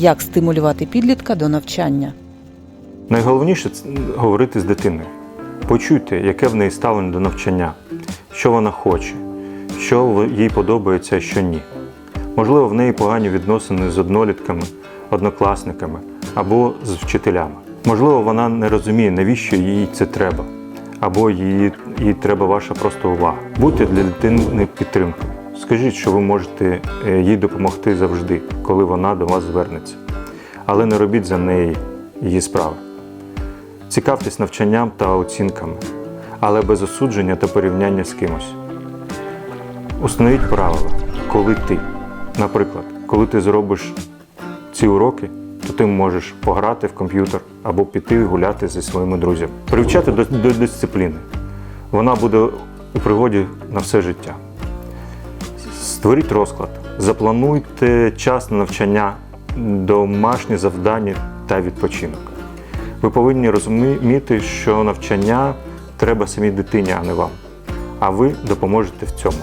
Як стимулювати підлітка до навчання? Найголовніше це говорити з дитиною. Почуйте, яке в неї ставлення до навчання, що вона хоче, що їй подобається, а що ні. Можливо, в неї погані відносини з однолітками, однокласниками або з вчителями. Можливо, вона не розуміє, навіщо їй це треба, або їй, їй треба ваша просто увага. Будьте для дитини підтримкою. Скажіть, що ви можете е, їй допомогти завжди, коли вона до вас звернеться. Але не робіть за неї її справи. Цікавтесь навчанням та оцінками, але без осудження та порівняння з кимось. Установіть правила, коли ти. Наприклад, коли ти зробиш ці уроки, то ти можеш пограти в комп'ютер або піти гуляти зі своїми друзями. Привчати до, до дисципліни. Вона буде у пригоді на все життя. Створіть розклад, заплануйте час на навчання, домашні завдання та відпочинок. Ви повинні розуміти, що навчання треба самій дитині, а не вам. А ви допоможете в цьому.